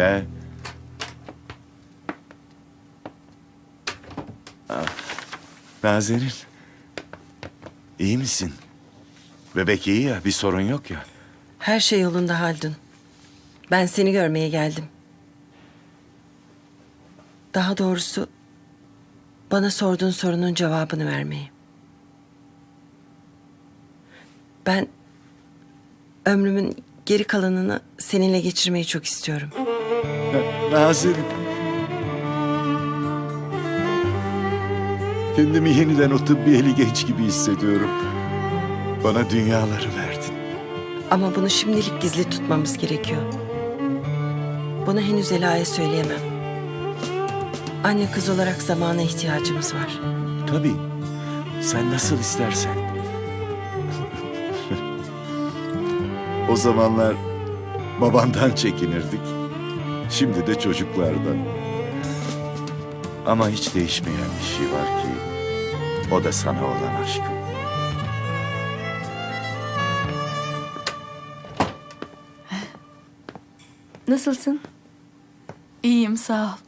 gel. Ah, Nazerin. İyi misin? Bebek iyi ya, bir sorun yok ya. Her şey yolunda Haldun. Ben seni görmeye geldim. Daha doğrusu bana sorduğun sorunun cevabını vermeye. Ben ömrümün geri kalanını seninle geçirmeyi çok istiyorum. Na- Nazerin. Kendimi yeniden o tıbbiyeli genç gibi hissediyorum. Bana dünyaları verdin. Ama bunu şimdilik gizli tutmamız gerekiyor. Bunu henüz Ela'ya söyleyemem. Anne kız olarak zamana ihtiyacımız var. Tabii. Sen nasıl istersen. o zamanlar babandan çekinirdik. Şimdi de çocuklardan. Ama hiç değişmeyen bir şey var ki o da sana olan aşkım. Nasılsın? İyiyim sağ ol.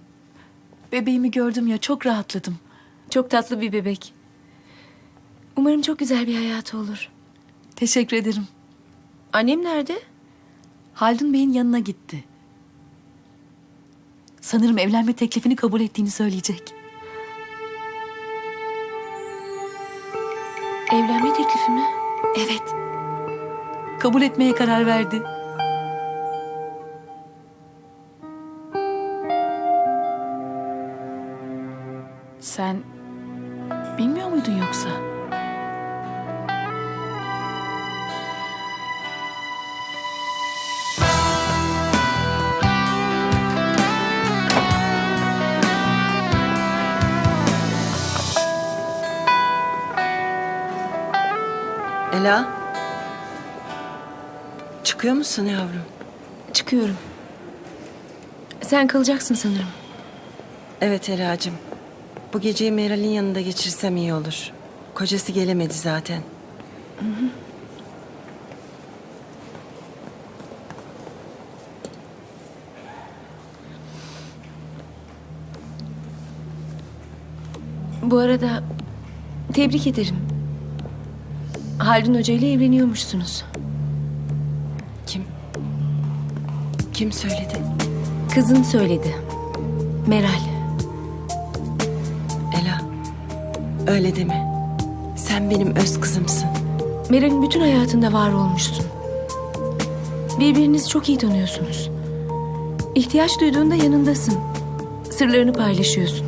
Bebeğimi gördüm ya çok rahatladım. Çok tatlı bir bebek. Umarım çok güzel bir hayatı olur. Teşekkür ederim. Annem nerede? Haldun Bey'in yanına gitti. Sanırım evlenme teklifini kabul ettiğini söyleyecek. Evlenme teklifi mi? Evet. Kabul etmeye karar verdi. Sen bilmiyor muydun yoksa? Ela. Çıkıyor musun yavrum? Çıkıyorum. Sen kalacaksın sanırım. Evet Ela'cığım. Bu geceyi Meral'in yanında geçirsem iyi olur. Kocası gelemedi zaten. Bu arada tebrik ederim. Haldun Hoca ile evleniyormuşsunuz. Kim? Kim söyledi? Kızın söyledi. Meral. Ela. Öyle deme. Sen benim öz kızımsın. Meral'in bütün hayatında var olmuşsun. Birbirinizi çok iyi tanıyorsunuz. İhtiyaç duyduğunda yanındasın. Sırlarını paylaşıyorsun.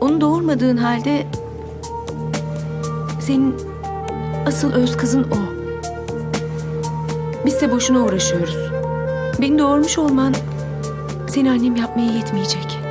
Onu doğurmadığın halde senin asıl öz kızın o. Biz de boşuna uğraşıyoruz. Beni doğurmuş olman seni annem yapmaya yetmeyecek.